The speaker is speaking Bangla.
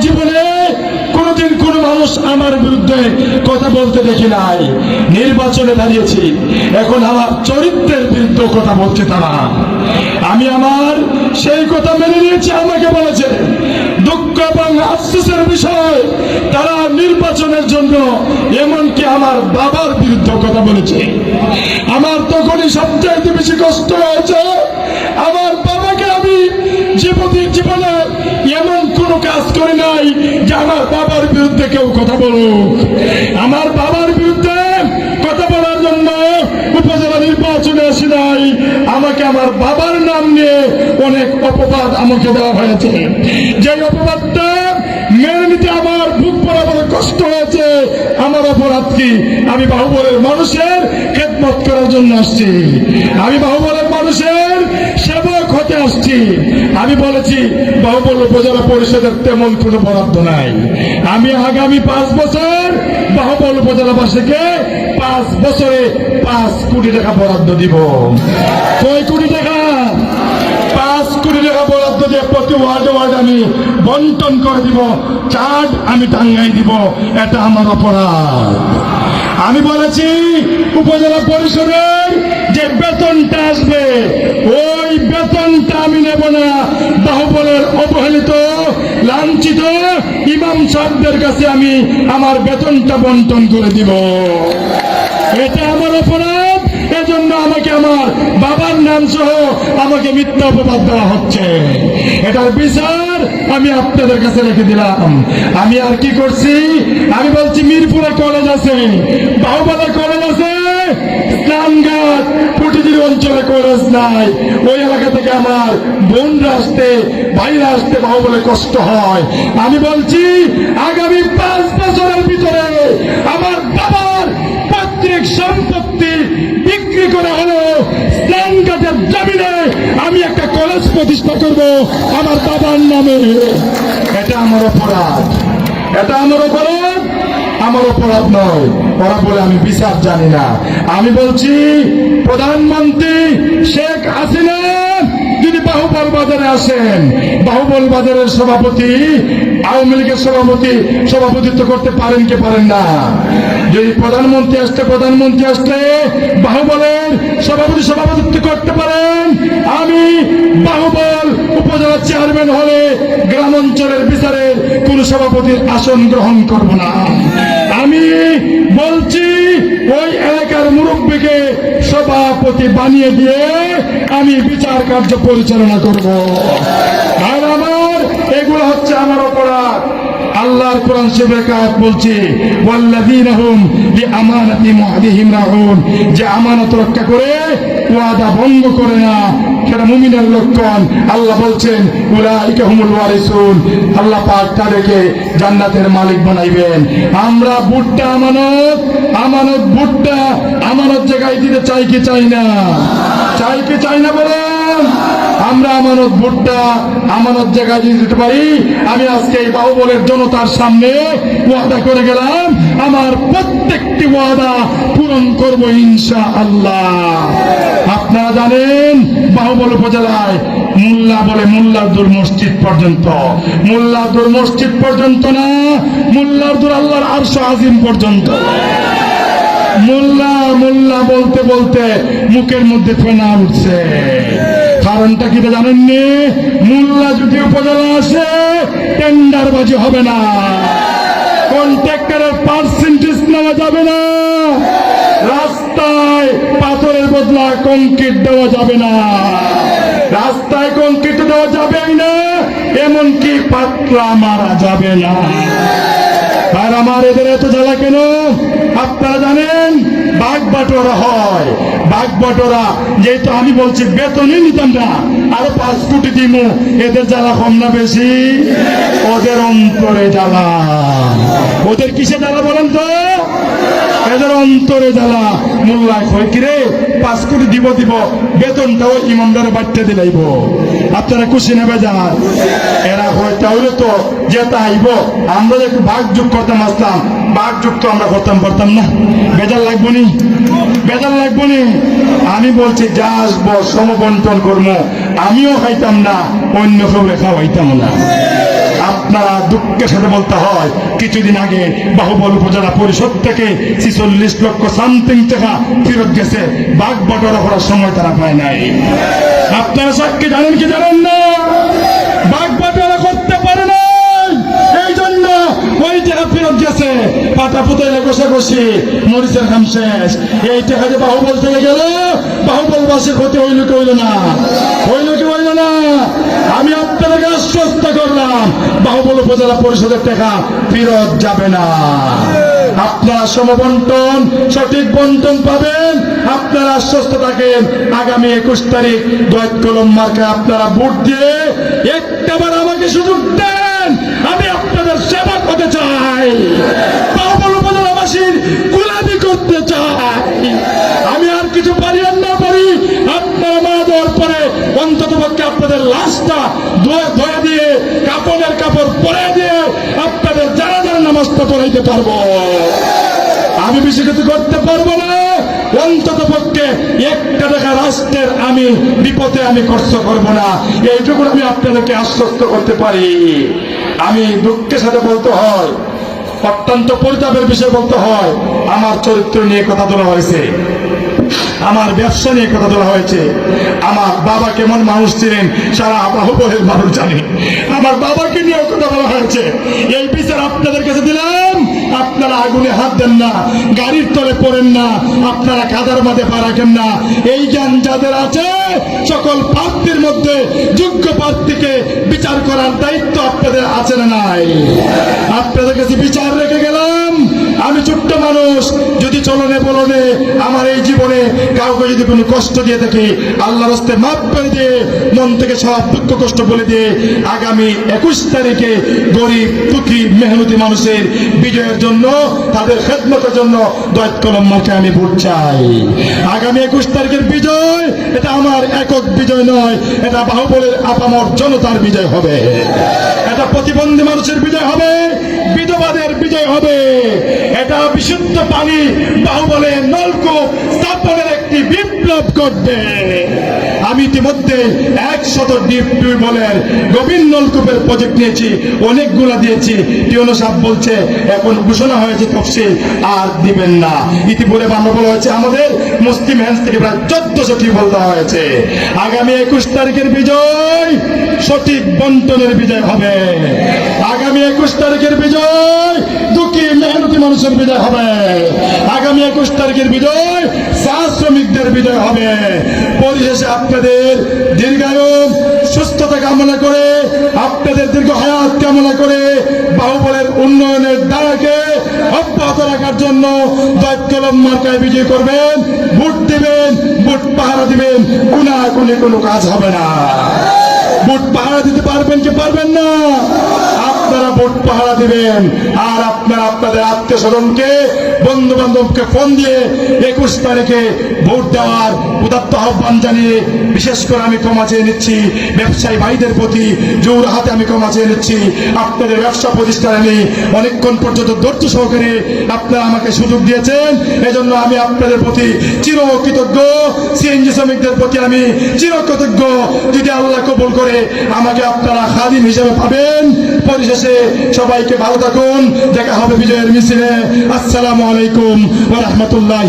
জীবনে কোনোদিন কোনো মানুষ আমার বিরুদ্ধে কথা বলতে দেখি নাই। নির্বাচনে দাঁড়িয়েছি। এখন আমার চরিত্রের বিরুদ্ধে কথা বলছে তারা। আমি আমার সেই কথা মেনে নিয়েছি, আমাকে বলেছে, দুঃখ এবং আফসোসের বিষয়, তারা নির্বাচনের জন্য এমনকি আমার বাবার বিরুদ্ধে কথা বলেছে। আমার তখনই সবচেয়ে বেশি কষ্ট হয়েছে, আমার বাবাকে আমি জীবনে করি নাই যে আমার বাবার বিরুদ্ধে কেউ কথা বলুক। আমার বাবার বিরুদ্ধে কথা বলার জন্য উপজেলা নির্বাচনে আসি নাই। আমাকে আমার বাবার নাম নিয়ে অনেক অপবাদ আমাকে দেওয়া হয়েছে। যে অপবাদটা মেনে নিতে আমার বুক বরাবর কষ্ট হয়েছে, আমার অপরাধ কি? আমি বাহুবলের মানুষের খেদমত করার জন্য আসছি। আমি বাহুবলের মানুষের সেবক হতে আসছি। আমি বলেছি, বাহুবল উপজেলা পরিষদের তেমন কোনো বরাদ্দ নাই। আমি আগামী পাঁচ বছর বাহুবল উপজেলাবাসীকে পাঁচ বছরে পাঁচ কোটি টাকা বরাদ্দ দিব। কয় কোটি টাকা? পাঁচ কোটি টাকা বরাদ্দ দিয়ে প্রতি ওয়ার্ডে ওয়ার্ড আমি বন্টন করে দিব চার্ট আমি টাঙ্গাই দিব, এটা আমার অপরাধ। আমি বলেছি, উপজেলা পরিষদের যে বেতনটা আসবে, ওই বেতনটা আমি নেব না বাহুবলের অবহেলিত লাঞ্ছিত ইমাম সাহেবদের কাছে আমি আমার বেতনটা বন্টন করে দিব। এটা আমার অপরাধ, এজন্য আমাকে আমার বাবার নাম সহ আমাকে মিথ্যা অপবাদ দেওয়া হচ্ছে। এটার বিচার আমি আপনাদের কাছে রেখে দিলাম। আমি আর কি করছি? আমি বলছি, মিরপুরে কলেজ আছে, বাহুবালা কলেজ আছে আমি বলছি, আগামী পাঁচ বছরের ভিতরে আমার বাবার পৈতৃক সম্পত্তি বিক্রি করে হলো স্নানঘাটের জমিনে। আমি একটা কলেজ প্রতিষ্ঠা করব আমার বাবার নামে। এটা আমার অপরাধ। এটা আমার অপরাধ। আমার অপরাধ নয়। ওরা বলে, আমি বিচার জানি না। আমি বলছি, প্রধানমন্ত্রী শেখ হাসিনা, যদি বাহুবল বাজারে আসেন, বাহুবল বাজারের সভাপতি, আওয়ামী লীগের সভাপতি, সভাপতিত্ব করতে পারেন কি পারেন না? যদি প্রধানমন্ত্রী আসতে, প্রধানমন্ত্রী আসলে বাহুবলের সভাপতি সভাপতিত্ব করতে পারেন, আমি বাহুবল উপজেলা চেয়ারম্যান হলে গ্রাম অঞ্চলের বিচারের কোন সভাপতির আসন গ্রহণ করব না। আমি বলছি, ওই এলাকার মুরব্বীকে সভাপতি বানিয়ে দিয়ে আমি বিচার কার্য পরিচালনা করব। আর আমার, এগুলো হচ্ছে আমার অপরাধ। আল্লাহর কোরআন শরীফের কায়াত বলছে, ওয়াল্লাযীনা হুম বিআমানাতি মুআদিহিম রাউন যে আমানত রক্ষা করে ওয়াদা ভঙ্গ করে না সেটা মুমিনের লক্ষণ? আল্লাহ বলছেন আল্লাহ পাক তাদেরকে জান্নাতের মালিক বানাইবেন। আমরা বুটটা আমানত আমানত বুটটা আমানত জায়গায় দিতে চাই কি চাই না? চাই কি চাই না বলেন? আমরা আমানত ভোটটা, আমানত জায়গায় দিয়ে দিতে পারি। আমি আজকে এই বাহুবলের জনতার সামনে ওয়াদা করে গেলাম, আমার প্রত্যেকটি ওয়াদা পূরণ করব ইনশা আল্লাহ আপনারা জানেন বাহুবল উপজেলায়, মোল্লা বলে মোল্লাদুর মসজিদ পর্যন্ত। মোল্লাদুর মসজিদ পর্যন্ত না মোল্লাদুর আল্লাহর আরশ আজিম পর্যন্ত। মোল্লা মোল্লা বলতে বলতে মুখের মধ্যে ফেনা উঠছে। কারণটা কি জানেননি? মোল্লা যদি উপজেলা আসে, টেন্ডারবাজি হবে না। কন্ট্রাক্টরের পার্সেন্টেজ নেওয়া যাবে না। রাস্তায় পাথরের বদলা কংক্রিট দেওয়া যাবে না। রাস্তায় কংক্রিট দেওয়া যাবে না, এমনকি পাতলা মারা যাবে না। আর আমার এদের এত জ্বালা কেন? আপনারা জানেন বাঘ বাটোরা হয়। বাঘ বাটোরা যেহেতু আমি বলছি, বেতনই নিতাম না। আরও পাঁচ কোটি দিব এদের জ্বালা কম না বেশি? ওদের অন্তরে জ্বালা। ওদের কিসে জ্বালা বলেন তো? এদের অন্তরে জ্বালা। মোল্লায় কয় কিরে পাঁচ কোটি দিব দিব। বেতনটাও ইমানদারে বাড়তে দিলাইব আপনারা খুশি নেবে যান এরা হয় তাহলে তো যেটা আইব। আমরা যে একটু ভাগ যোগ করতাম, আসতাম। ভাগ যোগ তো আমরা করতাম, পারতাম না। বেজার লাগবো নি? বেজার লাগবো নি? আমি বলছি, যা আসব, সমবন্টন করব আমিও খাইতাম না, অন্য কেউ খাওয়াইতাম না। আপ- আপনারা দুঃখের সাথে বলতে হয়, কিছুদিন আগে বাহুবল উপজেলা পরিষদ থেকে ছিচল্লিশ লক্ষ সামথিং টাকা ফেরত গেছে। বাঘ বটরা করার সময় তারা পায় নাই। আপনারা সাক্ষী জানেন কি জানেন না? বাঘ বটরা করতে পারে না এই টাকা ফেরত গেছে। পাতা ক্ষতি হইল কি না? হইল আমি আপনাদেরকে আশ্বস্ত করলাম। বাহুবল উপজেলা পরিষদের টাকা ফেরত যাবে না। আপনারা সমবন্টন, সঠিক বন্টন পাবেন। আপনারা আশ্বস্ত থাকেন, আগামী একুশ তারিখ দৈত কলম মার্কে আপনারা ভোট দিয়ে একটাবার আমাকে সুযোগ দেন। আমি আপনাদের সেবা করতে চাই। বাহুবল উপজেলাবাসীর গুলামি করতে চাই। আমি আর কিছু পারি আপনারা মা দেওয়ার পরে অন্তত পক্ষে আপনাদের লাশটা ধোয়া দিয়ে, কাপড়ের কাপড় পরে দিয়ে আপনাদের যারা যারা নামাজটা পড়াইতে পারব। আমি বেশি কিছু করতে পারব না। অন্তত পক্ষে একটা টাকা রাষ্ট্রের আমি বিপদে আমি খরচ করব না। এইটুকু আমি আপনাদেরকে আশ্বস্ত করতে পারি। আমি দুঃখের সাথে বলতে হয়, অত্যন্ত পরিতাপের বিষয় বলতে হয়, আমার চরিত্র নিয়ে কথা তোলা হয়েছে। আমার ব্যবসা নিয়ে কথা বলা হয়েছে। আমার বাবা কেমন মানুষ ছিলেন, সারা বাহুবলের মানুষ জানে। আমার বাবাকে নিয়ে কথা বলা হয়েছে। এই বিচার আপনাদের কাছে দিলাম। আপনারা আগুনে হাত দেন না, গাড়ির তলে পড়েন না, আপনারা কাদার মাঝে পা রাখেন না। এই জ্ঞান যাদের আছে, সকল প্রার্থীর মধ্যে যোগ্য প্রার্থীকে বিচার করার দায়িত্ব আপনাদের আছে না নাই। আপনাদের কাছে বিচার রেখে গেলাম। আমি ছোট্ট মানুষ, যদি চলনে বলনে আমার এই জীবনে কাউকে যদি কোনো কষ্ট দিয়ে থাকি আল্লাহ রাস্তে মাফ করে দিয়ে মন থেকে সব দুঃখ কষ্ট বলে দিয়ে আগামী একুশ তারিখে গরিব, দুঃখী, মেহনতি মানুষের বিজয়ের জন্য, তাদের খেদমতের জন্য দৈত কলম মাকে আমি ভোট চাই। আগামী একুশ তারিখের বিজয়, এটা আমার একক বিজয় নয়, এটা বাহুবলের আপামর জনতার বিজয় হবে। এটা প্রতিবন্ধী মানুষের বিজয় হবে, বিধবাদের বিজয় হবে, এটা বিশুদ্ধ পানি বাহুবলে নলকূপ স্থাপনের একটি বিপ্লব করবে আমি ইতিমধ্যে একশত ডিপ টিউবওয়েলের গভীর নলকূপের প্রজেক্ট নিয়েছি, অনেকগুলা দিয়েছি। টিউনো সাহেব বলছে, এখন ঘোষণা হয়েছে তফসিল, আর দিবেন না। ইতিপূর্বে আমরা বলা হয়েছে, আমাদের মুসলিম হ্যান্স থেকে প্রায় চোদ্দশো টিউবওয়েল দেওয়া হয়েছে। আগামী একুশ তারিখের বিজয় সঠিক বন্টনের বিজয় হবে। আগামী একুশ তারিখের বিজয় দুঃখী মেহনতি মানুষের বিজয় হবে। আগামী একুশ তারিখের বিজয় চা শ্রমিকদের বিজয় হবে। পরিশেষে আপনাদের দীর্ঘায়ু সুস্থতা কামনা করে, আপনাদের দীর্ঘ হায়াত কামনা করে বাহুবলের উন্নয়নের দ্বারাকে অব্যাহত রাখার জন্য দৈত কলম মার্কায় বিজয় করবেন, ভোট দিবেন, ভোট পাহারা দিবেন কোনা কোনে কোনো কাজ হবে না। ভোট পাহারা দিতে পারবেন কি পারবেন না? আপনারা ভোট পাহারা দিবেন। আর আপনারা আপনাদের আত্মীয় স্বজনকে বন্ধু বান্ধবকে ফোন দিয়ে একুশ তারিখে ভোট দেওয়ার উদাত্ত আহ্বান জানিয়ে বিশেষ করে আমি ক্ষমা চেয়ে নিচ্ছি। ব্যবসায়ী ভাইদের প্রতি জোর হাতে আমি ক্ষমা চেয়ে নিচ্ছি। আপনাদের ব্যবসা প্রতিষ্ঠানে আমি অনেকক্ষণ পর্যন্ত ধৈর্য সহকারে আপনারা আমাকে সুযোগ দিয়েছেন। এজন্য আমি আপনাদের প্রতি চির কৃতজ্ঞ সিএনজি শ্রমিকদের প্রতি আমি চির কৃতজ্ঞ যদি আল্লাহ কবুল করে, আমাকে আপনারা খাদিম হিসেবে পাবেন। পরিশেষে সবাইকে ভালো থাকুন। দেখা হবে বিজয়ের মিছিলে। আসসালামু আলাইকুম রহমতুল্লাহ